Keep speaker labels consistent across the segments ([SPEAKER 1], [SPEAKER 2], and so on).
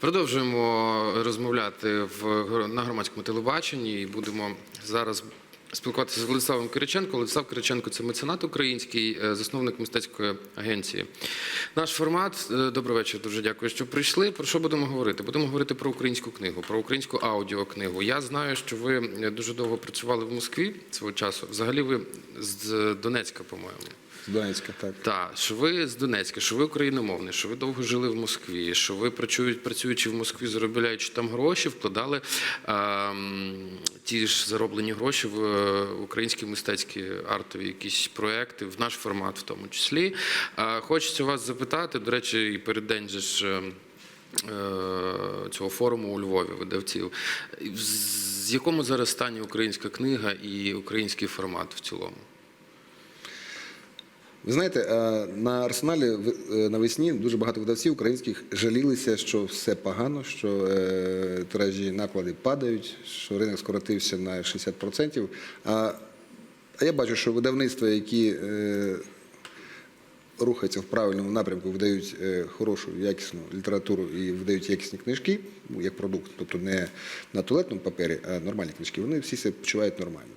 [SPEAKER 1] Продовжуємо розмовляти в на громадському телебаченні і будемо зараз спілкуватися з Владиславом Кириченко. Владислав Кириченко це меценат український, е, засновник мистецької агенції. Наш формат. е, Добрий вечір. Дуже дякую, що прийшли. Про що будемо говорити? Будемо говорити про українську книгу, про українську аудіокнигу. Я знаю, що ви е, дуже довго працювали в Москві свого часу. Взагалі, ви з Донецька, по-моєму.
[SPEAKER 2] З Донецька, так.
[SPEAKER 1] Так, що ви з Донецька, що ви україномовний, що ви довго жили в Москві, що ви працюють, працюючи в Москві, заробляючи там гроші, вкладали ем, ті ж зароблені гроші в е, українські мистецькі артові якісь проекти, в наш формат в тому числі. Е, хочеться вас запитати, до речі, і перед день же ж. ем, е, Цього форуму у Львові видавців. В якому зараз стані українська книга і український формат в цілому?
[SPEAKER 2] Ви знаєте, е, на арсеналі е, навесні дуже багато видавців українських жалілися, що все погано, що е, тиражі наклади падають, що ринок скоротився на 60%. А, я бачу, що видавництва, які рухаються в правильному напрямку, видають хорошу, якісну літературу і видають якісні книжки, ну, як продукт, тобто не на туалетному папері, а нормальні книжки, вони всі себе почувають нормально.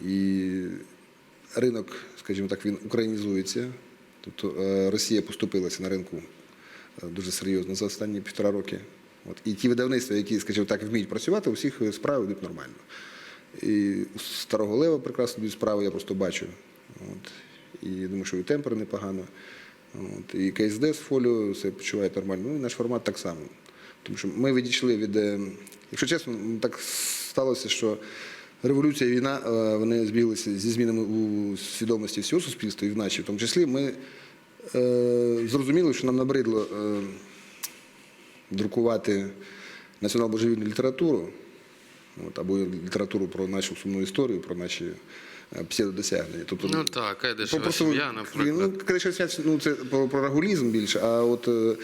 [SPEAKER 2] І ринок, скажімо так, він українізується. Тобто е, Росія поступилася на ринку е, дуже серйозно за останні півтора роки. От. І ті видавництва, які, скажімо так, вміють працювати, у всіх справи йдуть нормально. І у Старого Лева прекрасно йдуть справи, я просто бачу. От. І думаю, що і темпер непогано. От. І КСД з фоліо все почуває нормально. Ну і наш формат так само. Тому що ми відійшли від. е, Якщо чесно, так сталося, що революція і війна е, вони збіглися зі змінами у свідомості всього суспільства і в нашій, в тому числі. Ми е, зрозуміли, що нам набридло е, друкувати націонал-божевільну літературу, або літературу про нашу сумну історію, про наші псевдодосягнення. Тобто,
[SPEAKER 1] Ну так,
[SPEAKER 2] Просто,
[SPEAKER 1] наприклад.
[SPEAKER 2] Ну, ну, це про, про рагулізм більше, а от е,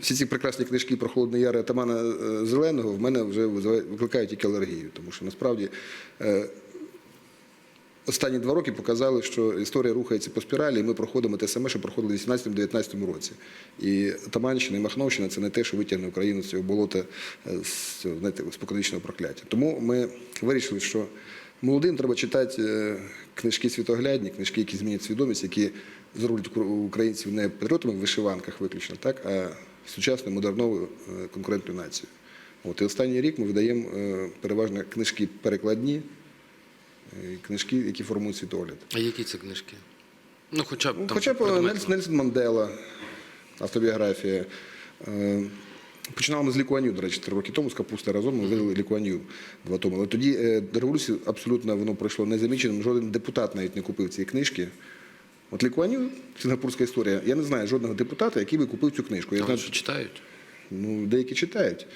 [SPEAKER 2] всі ці прекрасні книжки про Холодний Яр Атамана е, Зеленого в мене вже викликають тільки алергію, тому що насправді е, останні два роки показали, що історія рухається по спіралі, і ми проходимо те саме, що проходили в 18-19 році. І Таманщина і Махновщина це не те, що витягне Україну з цього болота, е, з цього, знаєте, споконвічного прокляття. Тому ми вирішили, що молодим треба читати е, книжки світоглядні, книжки, які змінять свідомість, які зроблять українців не патріотами в вишиванках виключно, так, а сучасною модерновою е, конкурентною нацією. От, і останній рік ми видаємо е, переважно книжки перекладні, книжки, які формують світогляд.
[SPEAKER 1] А які це книжки? Ну, хоча б
[SPEAKER 2] Ну,
[SPEAKER 1] там
[SPEAKER 2] Хоча б Нельсон Мандела, автобіографія. Починали ми з Лікуаню, до речі, три роки тому з капусти разом ми видали Лікуаню два томи. Але тоді е, до революції абсолютно воно пройшло незаміченим. Жоден депутат навіть не купив ці книжки. От Лікуаню, сінгапурська історія. Я не знаю жодного депутата, який би купив цю книжку. Я знаю,
[SPEAKER 1] що читають?
[SPEAKER 2] Ну, деякі читають.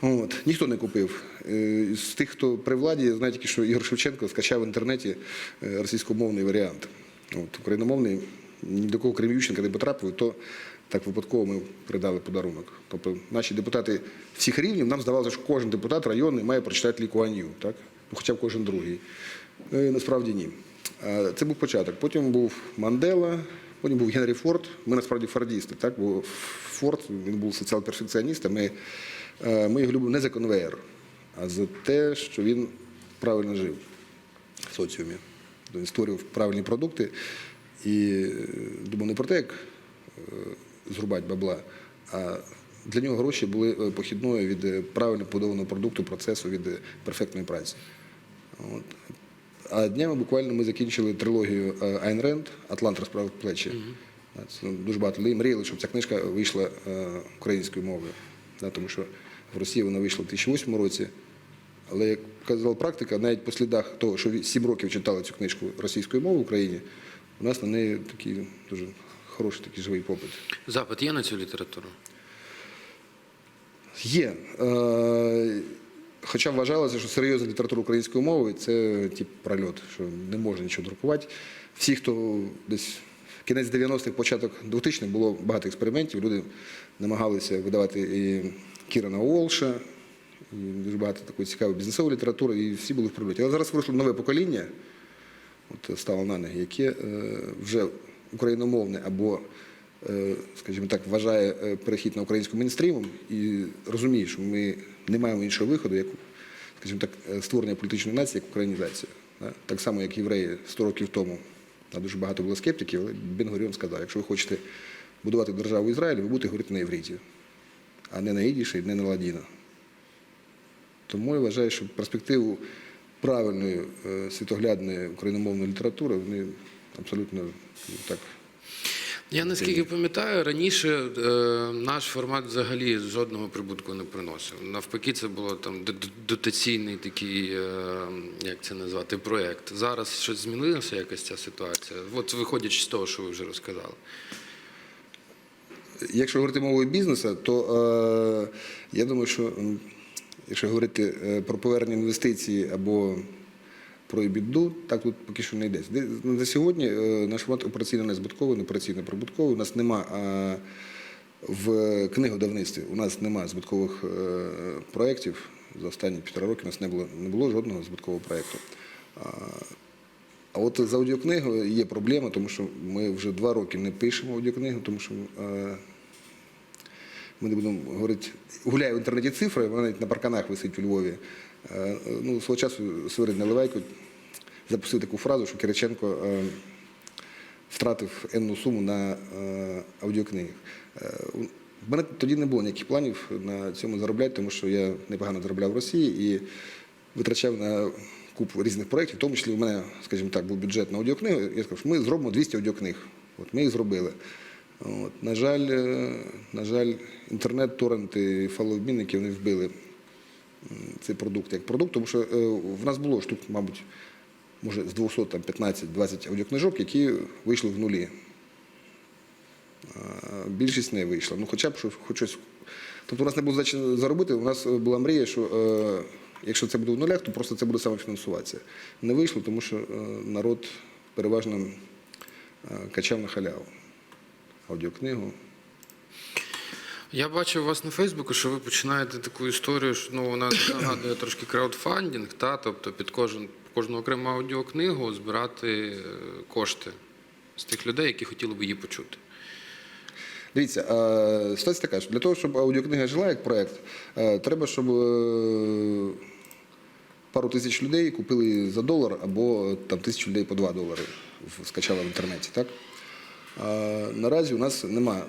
[SPEAKER 2] От. Ніхто не купив. Е, З тих, хто при владі, я знаю тільки, що Ігор Шевченко скачав в інтернеті е, російськомовний варіант. От. Україномовний ні до кого крім Ющенка не потрапив, то так випадково ми придали подарунок. Тобто наші депутати всіх рівнів, нам здавалося, що кожен депутат районний має прочитати Лікуанью, так? Ну, хоча б кожен другий. Е, Насправді ні. Це був початок. Потім був Мандела, потім був Генрі Форд. Ми насправді фордісти, так? бо Форд він був соціал-перфекціоніст, а ми, е, ми його любимо не за конвейер, а за те, що він правильно жив в соціумі. Він створював правильні продукти і е, думав не про те, як е, зрубати бабла, а для нього гроші були е, похідною від е, правильно побудованого продукту, процесу, від е, перфектної праці. От. А днями буквально ми закінчили трилогію Айн Ренд Атлант розправив плечі. Ну, дуже багато людей мріяли, щоб ця книжка вийшла українською мовою. Тому що в Росії вона вийшла в 2008 році. Але як казала практика, навіть по слідах того, що 7 років читали цю книжку російською мовою в Україні, у нас на неї такий дуже хороший такий живий попит.
[SPEAKER 1] Запит є на цю літературу?
[SPEAKER 2] Є. Е, Хоча вважалося, що серйозна література українською мовою це тип прольот, що не можна нічого друкувати. Всі, хто десь кінець 90-х, початок 2000-х було багато експериментів. Люди намагалися видавати і Кірана Уолша, і дуже багато такої цікавої бізнесової літератури, і всі були в прольоті. Але зараз виросло нове покоління, от стало на ноги, яке е, вже україномовне або е, скажімо так, вважає е, перехід на українську мейнстрімом і розуміє, що ми не маємо іншого виходу, як скажімо так, е, створення політичної нації як українізація. Так само, як євреї 100 років тому. А дуже багато було скептиків, але Бен-Гуріон сказав, якщо ви хочете будувати державу Ізраїль, ви будете говорити на євриті, а не на ідіші, не на ладіна. Тому я вважаю, що перспективу правильної світоглядної україномовної літератури вони абсолютно ну, так.
[SPEAKER 1] Я наскільки пам'ятаю, раніше е, наш формат взагалі жодного прибутку не приносив. Навпаки, це було там дотаційний такий, е, як це назвати, проєкт. Зараз щось змінилося якась ця ситуація. От виходячи з того, що ви вже розказали.
[SPEAKER 2] Якщо говорити мовою бізнесу, то е, я думаю, що якщо говорити е, про повернення інвестицій або про біду, так тут поки що не йдеться. На сьогодні е, наш формат операційно незбитковий, не операційно прибутковий. У нас нема е, в книgodавництві, у нас нема збиткових е, проєктів. За останні півтора роки у нас не було, не було жодного збиткового проєкту. А, от з аудіокнигою є проблема, тому що ми вже два роки не пишемо аудіокнигу, тому що ми не будемо говорити. Гуляє в інтернеті цифри, вона навіть на парканах висить у Львові. Е, ну, свого часу Сверид Наливайко запустив таку фразу, що Кириченко е, втратив енну суму на е, аудіокниги. Е, в мене тоді не було ніяких планів на цьому заробляти, тому що я непогано заробляв в Росії і витрачав на купу різних проєктів, в тому числі у мене, скажімо так, був бюджет на аудіокнигу. Я сказав, що ми зробимо 200 аудіокниг. От ми їх зробили. От, на жаль, на жаль, інтернет, торренти, фалообмінники вони вбили цей продукт як продукт, тому що е, в нас було штук, мабуть, може з 200 там 15-20 аудіокнижок, які вийшли в нулі. Більшість не вийшла. Ну, хоча б що, хоч щось. Тобто у нас не було задачі заробити, у нас е, була мрія, що е, якщо це буде в нулях, то просто це буде самофінансуватися. Не вийшло, тому що е, народ переважно е, качав на халяву аудіокнигу.
[SPEAKER 1] Я бачив вас на Фейсбуку, що ви починаєте таку історію, що ну, вона нагадує трошки краудфандинг, та? тобто під кожен, кожну окрему аудіокнигу збирати е, кошти з тих людей, які хотіли б її почути.
[SPEAKER 2] Дивіться, е, ситуація така, що для того, щоб аудіокнига жила як проєкт, е, треба, щоб пару тисяч людей купили за долар або там тисячу людей по 2 долари скачали в інтернеті. Так? Наразі у нас немає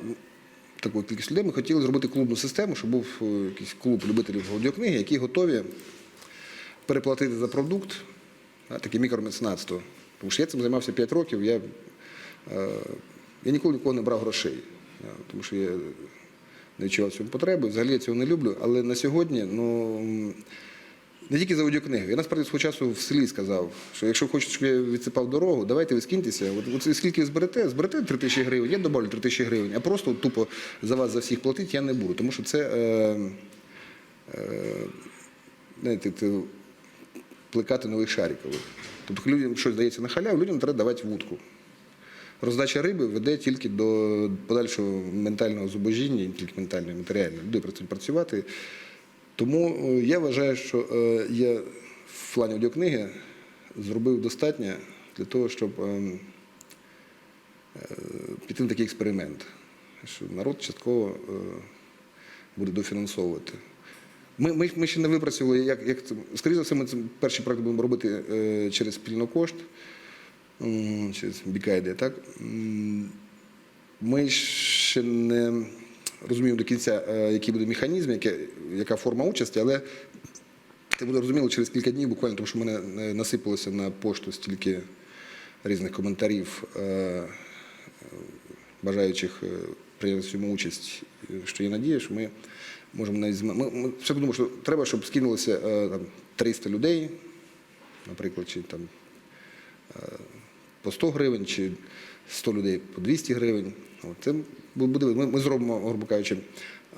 [SPEAKER 2] такої кількість людей. Ми хотіли зробити клубну систему, щоб був е, якийсь клуб любителів аудіокниги, які готові переплатити за продукт, таке мікромеценатство. Тому що я цим займався 5 років. Я, е, я ніколи нікого не брав грошей, тому що я не відчував цього потреби. Взагалі я цього не люблю. Але на сьогодні, ну. Не тільки за аудіокниги. Я насправді свого часу в селі сказав, що якщо хочете, щоб я відсипав дорогу, давайте ви скиньтеся. От, от скільки зберете, зберете 3 тисячі гривень, я добавлю 3 тисячі гривень, а просто от тупо за вас за всіх платити я не буду. Тому що це е, е, знаєте, плекати нових шариків. Тобто людям щось дається на халяву, людям треба давати вудку. Роздача риби веде тільки до подальшого ментального зубожіння, тільки ментального, матеріального. Люди працюють працювати. Тому е, я вважаю, що е, я в плані аудіокниги зробив достатньо для того, щоб е, е, піти на такий експеримент, що народ частково е, буде дофінансовувати. Ми, ми, ми ще не випрацювали, як, як це. Скоріше за все, ми це перший проект будемо робити е, через спільнокошт, м, через Бікайде, так? Ми ще не розуміємо до кінця, е, який буде механізм, яка форма участі, але це буде розуміло через кілька днів, буквально, тому що в мене е, насипалося на пошту стільки різних коментарів, е, бажаючих прийняти в цьому участь, що є надія, що ми можемо навіть ми, ми все думаю, що треба, щоб скинулося е, там, 300 людей, наприклад, чи там по 100 гривень, чи 100 людей по 200 гривень. Це буде, ми, ми зробимо, грубо кажучи,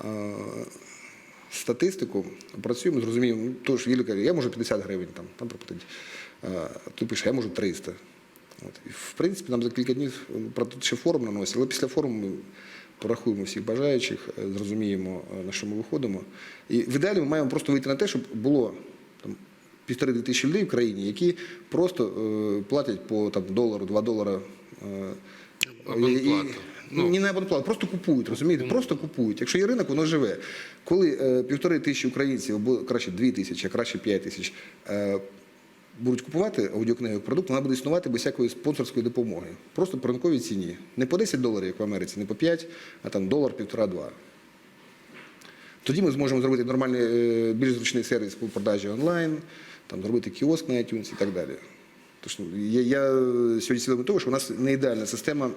[SPEAKER 2] е, статистику, опрацюємо, зрозуміємо, ну, то ж Юлія каже, я можу 50 гривень там, там проплатити. А ти пише, я можу 300. От. І, в принципі, нам за кілька днів е, тут ще форум наносять, але після форуму ми порахуємо всіх бажаючих, е, зрозуміємо, е, на що ми виходимо. І в ідеалі ми маємо просто вийти на те, щоб було там, півтори-дві тисячі людей в країні, які просто е, платять по там, долару, два долара. Е,
[SPEAKER 1] Абонплату. Ну.
[SPEAKER 2] Ні на абонплату, просто купують, розумієте? Просто купують. Якщо є ринок, воно живе. Коли е, півтори тисячі українців, або краще дві тисячі, а краще п'ять тисяч, е, будуть купувати аудіокниги продукт, вона буде існувати без всякої спонсорської допомоги. Просто по ринковій ціні. Не по 10 доларів, як в Америці, не по 5, а там долар, півтора-два. Тоді ми зможемо зробити нормальний, е, більш зручний сервіс по продажі онлайн, там, зробити кіоск на iTunes і так далі. Тож, ну, я, я сьогодні свідомий того, що у нас не ідеальна система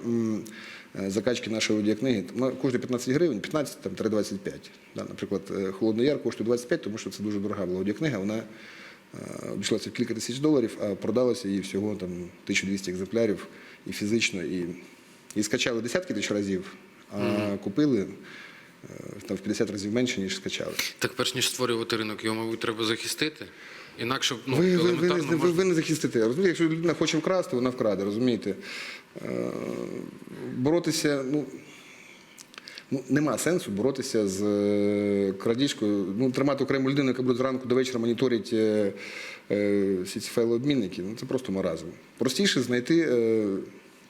[SPEAKER 2] е, закачки нашої аудіокниги. Коштує 15 гривень, 15 там, 25. Да, наприклад, е, Холодний Яр коштує 25, тому що це дуже дорога була аудіокнига. Вона е, обійшлася в кілька тисяч доларів, а продалося її всього там, 1200 екземплярів і фізично, і, і скачали десятки тисяч разів, а купили е, там, в 50 разів менше, ніж скачали.
[SPEAKER 1] Так перш ніж створювати ринок, його, мабуть, треба захистити. Інакше ну,
[SPEAKER 2] ви, ви, ви, не,
[SPEAKER 1] елементарно
[SPEAKER 2] ви, ви не захистите. Розумієте, якщо людина хоче вкрасти, вона вкраде, розумієте? Е, боротися, ну. Ну, нема сенсу боротися з е, крадіжкою. Ну, тримати окрему людину, яка буде зранку до вечора моніторить е, е, всі ці файлообмінники, ну це просто маразм. Простіше знайти е,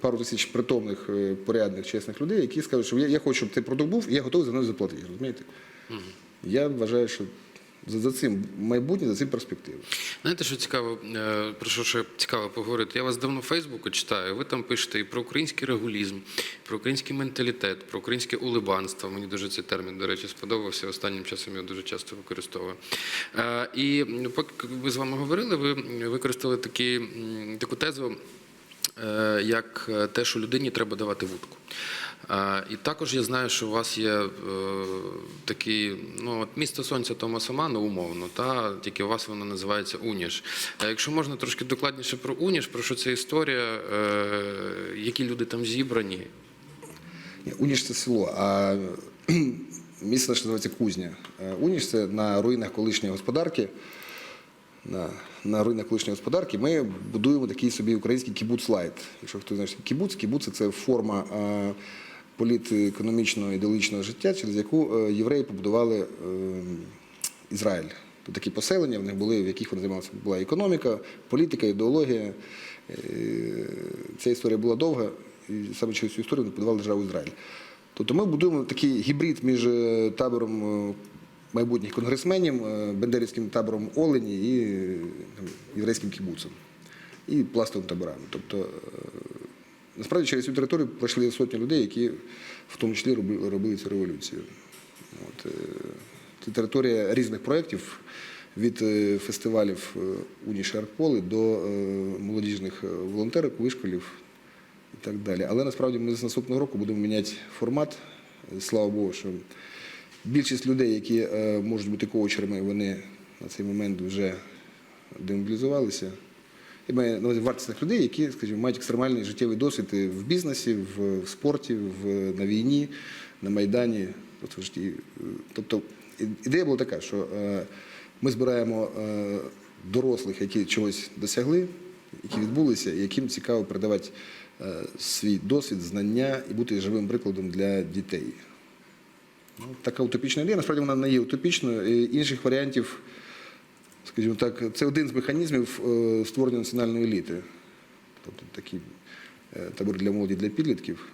[SPEAKER 2] пару тисяч притомних, е, порядних, чесних людей, які скажуть, що я, я хочу, щоб цей продукт був, і я готовий за нього заплатити. Розумієте? Я вважаю, що за, за цим майбутнє, за цим перспектива.
[SPEAKER 1] Знаєте, що цікаво, е, про що ще цікаво поговорити? Я вас давно в Фейсбуку читаю. Ви там пишете і про український регулізм, про український менталітет, про українське улибанство. Мені дуже цей термін, до речі, сподобався. Останнім часом його дуже часто використовую. Е, І поки ви з вами говорили, ви використали такі, таку тезу. Е, Як е, те, що людині треба давати вудку. Е, І також я знаю, що у вас є такий, ну от місто сонця Томаса Мана, умовно, та тільки у вас воно називається Уніш. Якщо можна трошки докладніше про Уніш, про що це історія, які люди там зібрані?
[SPEAKER 2] Ні, Уніш це село, а місце наше називається Кузня. Уніш це на руїнах колишньої господарки. На, на руїнах колишньої господарки ми будуємо такий собі український кібуц-лайт. Якщо хто знає, кібуц, кібуц це форма е, політекономічного ідеологічного життя, через яку е, євреї побудували е, Ізраїль. Тут такі поселення в них були, в яких вони займалися. Була економіка, політика, ідеологія. Ця історія була довга, і саме через цю історію вони побудували державу Ізраїль. Тобто ми будуємо такий гібрид між табором майбутніх конгресменів, е, бендерівським табором Олені і єврейським кібуцем, і пластовими таборами. Тобто, е, насправді через цю територію пройшли сотні людей, які в тому числі робили, цю революцію. От, е, це територія різних проєктів. Від фестивалів Унішарполи до молодіжних волонтерок, вишколів і так далі. Але насправді ми з наступного року будемо міняти формат. Слава Богу, що більшість людей, які е, можуть бути коучерами, вони на цей момент вже демобілізувалися. Я маю на увазі вартісних людей, які, скажімо, мають екстремальний життєвий досвід в бізнесі, в, спорті, в, на війні, на Майдані. От в Тобто ідея була така, що е, ми збираємо е, дорослих, які чогось досягли, які відбулися, і яким цікаво передавати свій досвід, знання і бути живим прикладом для дітей. Ну, така утопічна ідея, насправді вона не є утопічною. Інших варіантів, скажімо так, це один з механізмів е, створення національної еліти. Тобто такий е, табор для молоді, для підлітків.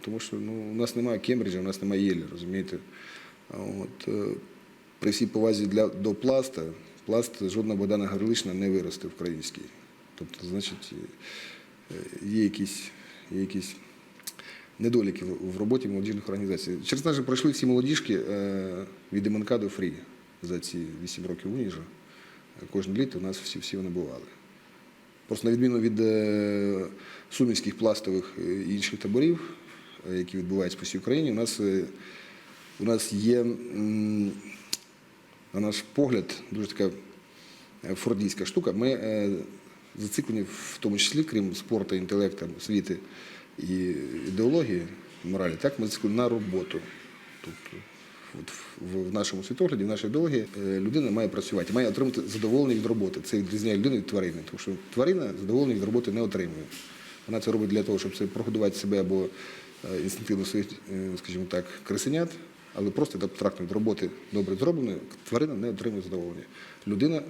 [SPEAKER 2] Тому що ну, у нас немає Кембриджа, у нас немає Єлі, розумієте? От, е, при всій повазі для, до пласта, пласт жодна Богдана Гарлишна не виросте український. Тобто, значить, є якісь, є якісь недоліки в роботі молодіжних організацій. Через нас же пройшли всі молодіжки е, від МНК до ФРІ за ці 8 років уніжа. Кожне літо у нас всі, всі вони бували. Просто на відміну від е, сумівських пластових е, і інших таборів, е, які відбуваються по всій Україні, у нас, е, у нас є, на наш погляд, дуже така е, фордійська штука. Ми е, зациклені в тому числі, крім спорту, інтелекту, освіти і ідеології, моралі, так ми на роботу. Тобто, от в, нашому світогляді, в нашій ідеології е, людина має працювати, має отримати задоволення від роботи. Це відрізняє людину від тварини, тому що тварина задоволення від роботи не отримує. Вона це робить для того, щоб прогодувати себе або е, інстинктивно своїх, е, скажімо так, крисенят, але просто абстрактно від роботи добре зробленої, тварина не отримує задоволення. Людина,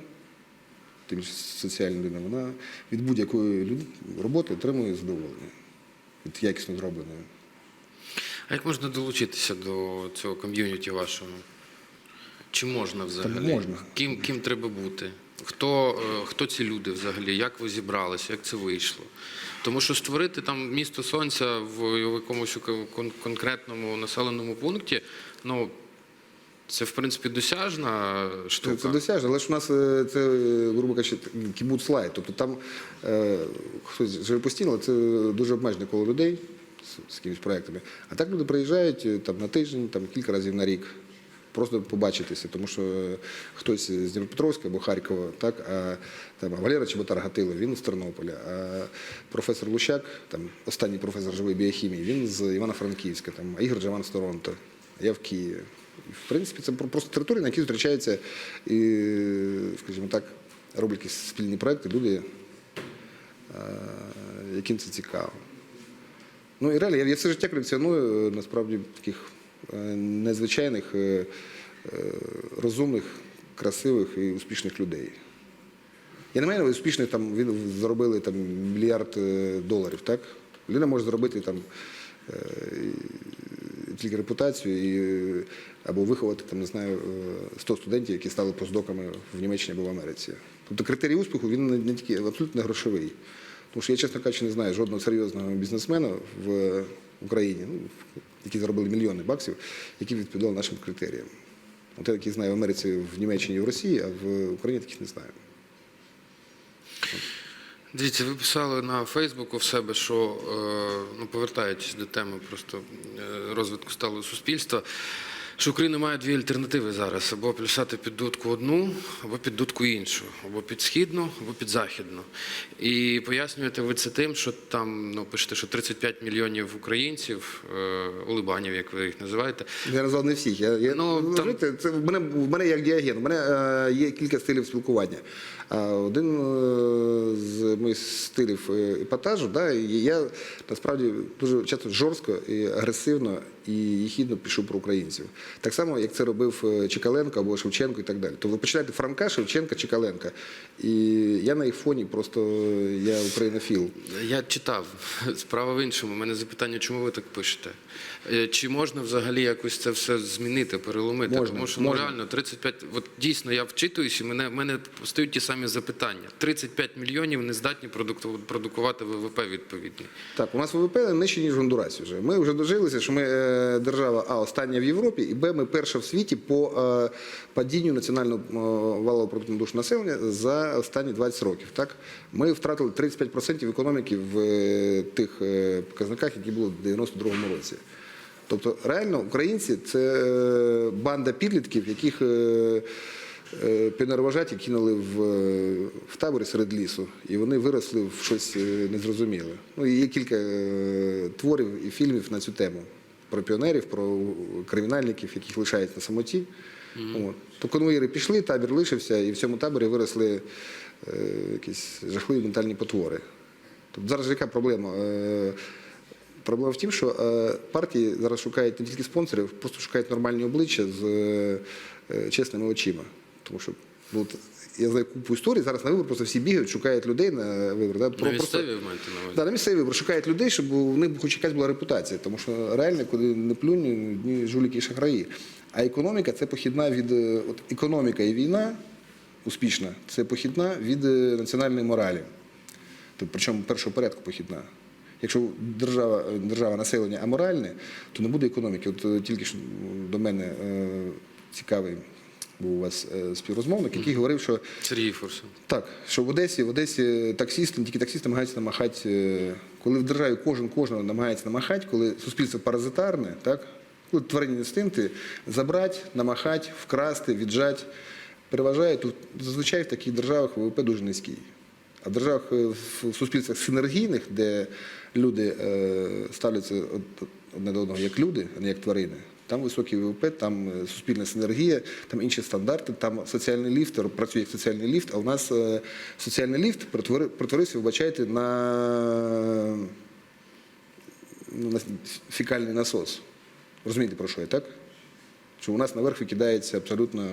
[SPEAKER 2] тим соціальна людина, вона від будь-якої роботи отримує задоволення, якісно зробленої.
[SPEAKER 1] А як можна долучитися до цього ком'юніті вашого? Чи можна взагалі?
[SPEAKER 2] можна.
[SPEAKER 1] Ким, ким треба бути? Хто, е, хто ці люди взагалі? Як ви зібралися? Як це вийшло? Тому що створити там місто сонця в якомусь конкретному населеному пункті, ну це в принципі досяжна штука.
[SPEAKER 2] Це, досяжно, але ж у нас е, це, грубо кажучи, кібуц лайт. Тобто там е, хтось живе постійно, але це дуже обмежене коло людей з, з якимись проектами. А так люди приїжджають е, там, на тиждень, там, кілька разів на рік. Просто побачитися, тому що е, хтось з Дніпропетровська або Харкова, так, а там Валера Чеботар Гатило, він з Тернополя, а професор Лущак, там останній професор живої біохімії, він з Івано-Франківська, там, а Ігор Джаван з Торонто, я в Києві. В принципі, це про- просто територія, на якій зустрічаються і, скажімо так, роблять якісь спільні проекти, люди, е, яким це цікаво. Ну і реально, я, все життя колекціоную е, насправді таких е, незвичайних, розумних, красивих і успішних людей. Я не маю успішних там він заробили там мільярд доларів, так? Людина може заробити там тільки репутацію і, або виховати там, не знаю, е, 100 студентів, які стали постдоками в Німеччині або в Америці. Тобто критерій успіху він не, тільки абсолютно не грошовий. Тому що я, чесно кажучи, не знаю жодного серйозного бізнесмена в Україні, ну, які заробили мільйони баксів, які відповідали нашим критеріям. От я таких знаю в Америці, в Німеччині і в Росії, а в Україні таких не знаю.
[SPEAKER 1] Дивіться, ви писали на Фейсбуку в себе, що е, ну, повертаючись до теми просто е, розвитку сталого суспільства, що Україна має дві альтернативи зараз: або плясати під дудку одну, або під дудку іншу, або під східну, або під західну. І пояснюєте ви це тим, що там ну пишете, що 35 мільйонів українців, е, улибанів, як ви їх називаєте.
[SPEAKER 2] Я назвав не всіх. Я, я,
[SPEAKER 1] Ну,
[SPEAKER 2] ну,
[SPEAKER 1] там-
[SPEAKER 2] знаєте, це в мене, в мене як діаген. У мене е, є кілька стилів спілкування. А один е, з моїх стилів е, епатажу, да, і я насправді дуже часто жорстко і агресивно і їхідно пишу про українців. Так само, як це робив е, Чекаленко або Шевченко і так далі. Тобто ви починаєте Франка, Шевченка, Чекаленка. І я на їх фоні просто я українофіл.
[SPEAKER 1] Я читав. Справа в іншому. У мене запитання, чому ви так пишете? Е, Чи можна взагалі якось це все змінити, переломити?
[SPEAKER 2] Можна,
[SPEAKER 1] Тому що ну,
[SPEAKER 2] можна.
[SPEAKER 1] реально 35, от дійсно я вчитуюсь, і мене, мене постають ті самі запитання. 35 мільйонів не здатні продукувати ВВП відповідний.
[SPEAKER 2] Так, у нас ВВП нижче, ніж в Гондурасі вже. Ми вже дожилися, що ми е, держава А остання в Європі, і Б, ми перша в світі по е, падінню національного е, валового продукту душу населення за останні 20 років. Так? Ми втратили 35% економіки в е, тих е, показниках, які були в 92-му році. Тобто, реально, українці це е, банда підлітків, яких е, е, пінервожаті кинули в, е, в таборі серед лісу, і вони виросли в щось е, незрозуміле. Ну, і є кілька е, творів і фільмів на цю тему про піонерів, про кримінальників, яких лишають на самоті. От. То конвоїри пішли, табір лишився, і в цьому таборі виросли е, якісь жахливі ментальні потвори. Тобто зараз яка проблема? Е, Проблема в тім, що е, партії зараз шукають не тільки спонсорів, просто шукають нормальні обличчя з е, чесними очима. Тому що ну, я знаю купу історій, зараз на вибори просто всі бігають, шукають людей на вибори. Да,
[SPEAKER 1] На
[SPEAKER 2] просто-
[SPEAKER 1] місцеві ви маєте на увазі?
[SPEAKER 2] Да, на місцеві вибори шукають людей, щоб у них хоч якась була репутація, тому що реально, куди не плюнь, одні жуліки і шахраї. А економіка це похідна від е, от економіка і війна успішна, це похідна від е, національної моралі. Тобто, причому першого порядку похідна. Якщо держава, держава населення аморальне, то не буде економіки. От е, тільки що до мене е, цікавий був у вас е, співрозмовник, який говорив, що
[SPEAKER 1] Сергій Фурсов.
[SPEAKER 2] так, що в Одесі, в Одесі таксісти, тільки таксісти намагаються намахати, е, коли в державі кожен кожного намагається намахати, коли суспільство паразитарне, так, коли тваринні інстинкти забрати, намахати, вкрасти, віджати, переважає, то зазвичай в таких державах ВВП дуже низький. А в державах е, в суспільствах синергійних, де люди ставляться одне до одного як люди, а не як тварини, там високий ВВП, там е, суспільна синергія, там інші стандарти, там соціальний ліфт працює як соціальний ліфт, а у нас е, соціальний ліфт перетворився, вибачайте, на, ну, на фікальний насос. Розумієте, про що я, так? Що у нас наверх викидається абсолютно,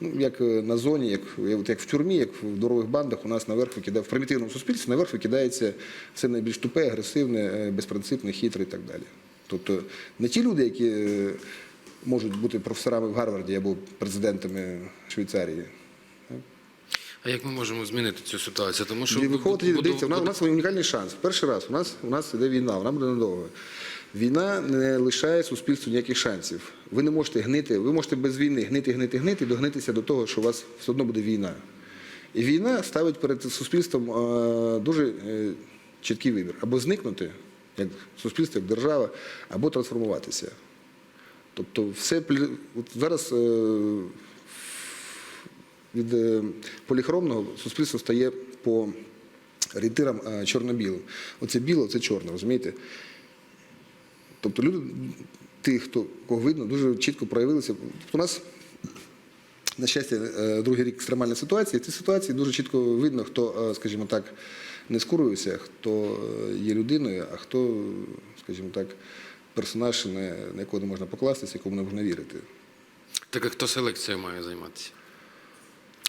[SPEAKER 2] ну, як е, на зоні, як, як в тюрмі, як в здорових бандах, у нас наверх викидає, в примітивному суспільстві наверх викидається все найбільш тупе, агресивне, безпринципне, хитре і так далі. Тобто не ті люди, які е, можуть бути професорами в Гарварді або президентами Швейцарії.
[SPEAKER 1] А як ми можемо змінити цю ситуацію? Тому що
[SPEAKER 2] виходить,
[SPEAKER 1] буду-
[SPEAKER 2] дивіться, у нас, у нас унікальний шанс. Перший раз у нас, у нас іде війна, вона буде надовго. Війна не лишає суспільству ніяких шансів. Ви не можете гнити, ви можете без війни гнити, гнити, гнити, і догнитися до того, що у вас все одно буде війна. І війна ставить перед суспільством е, дуже е, чіткий вибір. Або зникнути, як суспільство, як держава, або трансформуватися. Тобто, все от зараз е, від е, поліхромного суспільство стає по орієнтирам е, чорно-білим. Оце біло, це чорне, розумієте? Тобто люди, ті, хто кого видно, дуже чітко проявилися. Тобто у нас, на щастя, другий рік екстремальна ситуація. В цій ситуації дуже чітко видно, хто, скажімо так, не скурився, хто е, є людиною, а хто, скажімо так, персонаж, на на якого не можна покластися, якому не можна вірити.
[SPEAKER 1] Так а хто селекцією має займатися?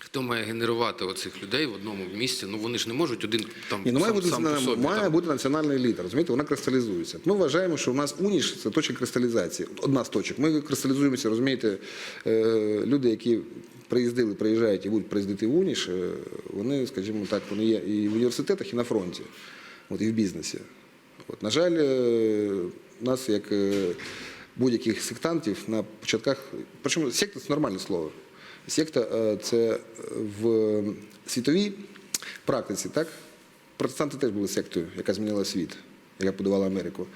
[SPEAKER 1] Хто має генерувати оцих людей в одному місці? Ну вони ж не можуть один там
[SPEAKER 2] Ні, ну має
[SPEAKER 1] сам,
[SPEAKER 2] бути
[SPEAKER 1] сам по собі.
[SPEAKER 2] має
[SPEAKER 1] там.
[SPEAKER 2] бути національна еліта, розумієте, вона кристалізується. Ми вважаємо, що у нас уніш це точка кристалізації. Одна з точок. Ми кристалізуємося, розумієте, е, люди, які приїздили, приїжджають і будуть приїздити в уніш, е, вони, скажімо так, вони є і в університетах, і на фронті, от, і в бізнесі. От, на жаль, е, нас як е, будь-яких сектантів на початках, причому секта це нормальне слово. Секта це в світовій практиці, так? Протестанти теж були сектою, яка змінила світ, яка будувала Америку.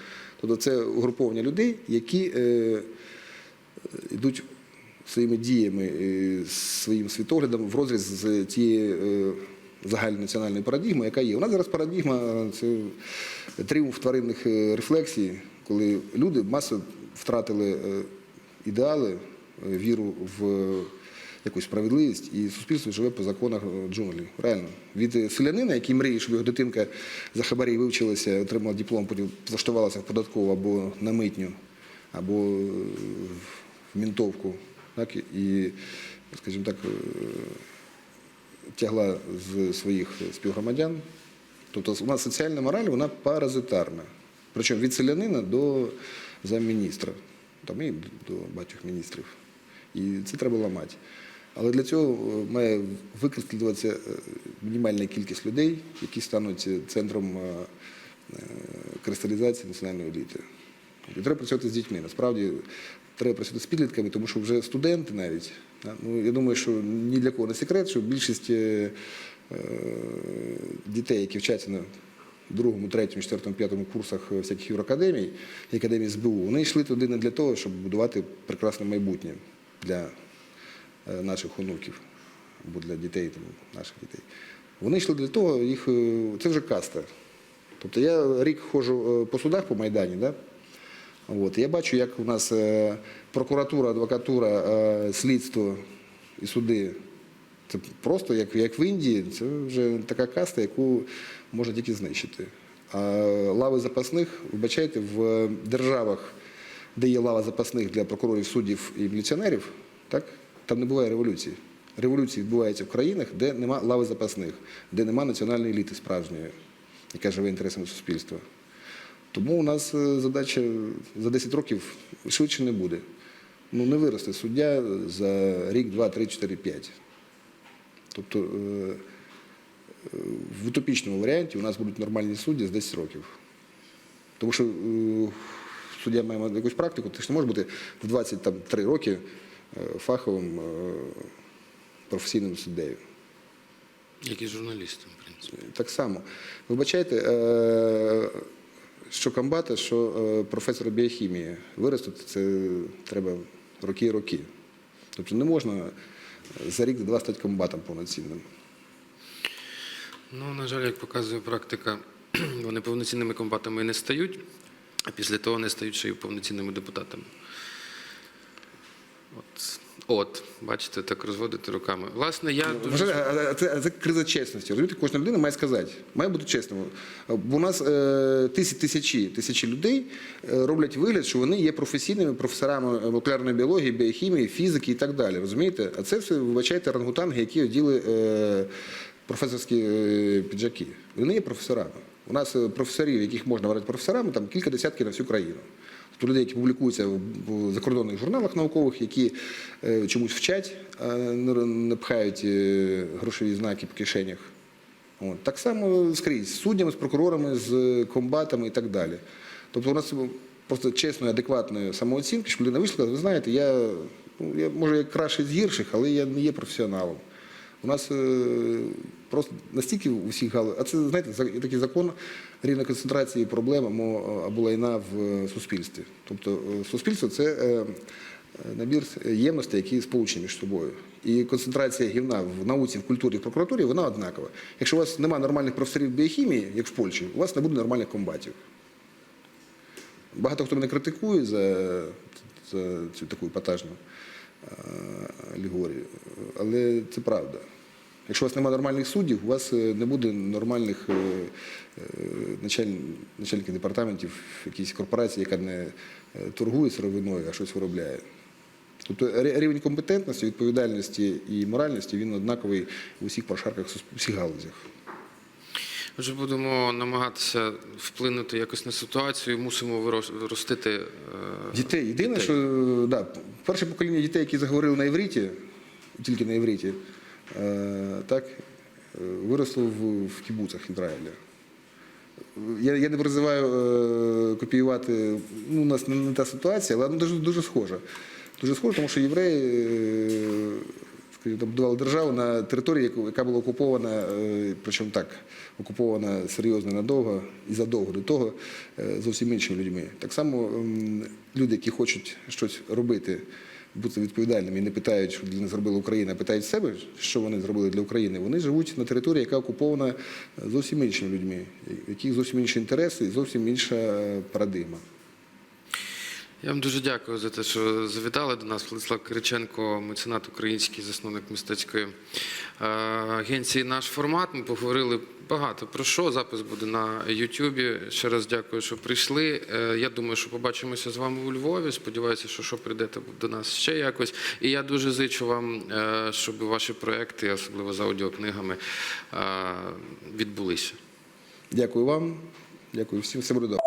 [SPEAKER 2] Тобто це угруповання людей, які е, йдуть своїми діями, е, своїм світоглядом в розріз з тієї е, загальнонаціональної парадігми, яка є. У нас зараз парадігма це тріумф тваринних е, рефлексій, коли люди масово втратили е, ідеали, е, віру в якусь справедливість, і суспільство живе по законах е, джунглі. Реально. Від е, селянина, який мріє, щоб його дитинка за хабарі вивчилася, отримала диплом, потім влаштувалася в податкову або на митню, або е, в мінтовку, так, і, скажімо так, е, тягла з своїх співгромадян. Тобто у нас соціальна мораль, вона паразитарна. Причому від селянина до замміністра, там і до багатьох міністрів. І це треба ламати. Але для цього е, має використовуватися е, мінімальна кількість людей, які стануть центром кристалізації національної еліти. І треба працювати з дітьми. Насправді треба працювати з підлітками, тому що вже студенти навіть. Ну, я думаю, що ні для кого не секрет, що більшість е, е, дітей, які вчаться на другому, третьому, четвертому, п'ятому курсах е, всяких юракадемій і академій СБУ, вони йшли туди не для того, щоб будувати прекрасне майбутнє для наших онуків або для дітей, там, наших дітей. Вони йшли для того, їх, це вже каста. Тобто я рік ходжу по судах по Майдані, да? От, я бачу, як у нас е, прокуратура, адвокатура, е, слідство і суди. Це просто як, як в Індії, це вже така каста, яку можна тільки знищити. А лави запасних, вибачайте, в державах, де є лава запасних для прокурорів, суддів і міліціонерів, так, там не буває революції. Революції відбуваються в країнах, де нема лави запасних, де нема національної еліти справжньої, яка живе інтересами суспільства. Тому у нас е, задача за 10 років швидше не буде. Ну, не виросте суддя за рік, два, три, чотири, п'ять. Тобто е, е, в утопічному варіанті у нас будуть нормальні судді з 10 років. Тому що суддя має якусь практику, ти ж не можеш бути в 23 роки фаховим професійним суддею.
[SPEAKER 1] Як і журналістам, в принципі.
[SPEAKER 2] Так само. Вибачайте, що комбата, що е, професора біохімії виростити, це треба роки і роки. Тобто не можна за рік два стати комбатом повноцінним.
[SPEAKER 1] Ну, на жаль, як показує практика, вони повноцінними комбатами не стають, а після того не стають ще й повноцінними депутатами. От, бачите, так розводити руками. Власне, я дуже
[SPEAKER 2] Вважаю, а- а це, це криза чесності. Розумієте, кожна людина має сказати, має бути чесним. Бо у нас е, тисячі, тисячі, тисячі людей е, роблять вигляд, що вони є професійними професорами молекулярної біології, біохімії, фізики і так далі. Розумієте? А це все, вибачайте, рангутанги, які оділи е, професорські е, піджаки. Вони є професорами. У нас е, професорів, яких можна вважати професорами, там кілька десятків на всю країну. Тобто людей, які публікуються в закордонних журналах наукових, які е, чомусь вчать, не, не пхають е, грошові знаки по кишенях. От. Так само скрізь з суддями, з прокурорами, з комбатами і так далі. Тобто у нас просто чесної, адекватної самооцінки, щоб людина вийшла, ви знаєте, я, ну, я може я кращий з гірших, але я не є професіоналом. У нас е, просто настільки у всіх а це знаєте, такий закон рівної концентрації проблем або, або лайна в е, суспільстві. Тобто е, суспільство це е, е, набір ємностей, які сполучені між собою. І концентрація гівна в науці, в культурі, в прокуратурі вона однакова. Якщо у вас немає нормальних професорів біохімії, як в Польщі, у вас не буде нормальних комбатів. Багато хто мене критикує за, за цю таку епатажну е, алегорію, але це правда. Якщо у вас немає нормальних суддів, у вас е, не буде нормальних е, е, начальників департаментів якійсь корпорації, яка не торгує сировиною, а щось виробляє. Тобто рівень компетентності, відповідальності і моральності він однаковий у всіх прошарках у всіх галузях.
[SPEAKER 1] Отже, будемо намагатися вплинути якось на ситуацію, мусимо вирос- виростити. е,
[SPEAKER 2] Дітей. Єдине,
[SPEAKER 1] дітей.
[SPEAKER 2] що да, перше покоління дітей, які заговорили на івриті, тільки на івриті, е, так, е, виросло в, в кібуцах Ізраїля. Я, я не призиваю е, копіювати, ну, у нас не, не та ситуація, але вона дуже, дуже схожа. Дуже схожа, тому що євреї будували державу на території, яка була окупована, е, причому так, окупована серйозно надовго і задовго до того е, зовсім іншими людьми. Так само ем, люди, які хочуть щось робити, бути відповідальними і не питають, що для них зробила Україна, а питають себе, що вони зробили для України. Вони живуть на території, яка окупована е, зовсім іншими людьми, яких зовсім інші інтереси і зовсім інша парадигма.
[SPEAKER 1] Я вам дуже дякую за те, що завітали до нас. Владислав Кириченко, меценат український, засновник мистецької е, агенції Наш формат. Ми поговорили багато про що. Запис буде на Ютубі. Ще раз дякую, що прийшли. Е, Я думаю, що побачимося з вами у Львові. Сподіваюся, що що прийдете до нас ще якось. І я дуже зичу вам, е, щоб ваші проекти, особливо з аудіокнигами, відбулися.
[SPEAKER 2] Дякую вам, дякую всім, все буде добре.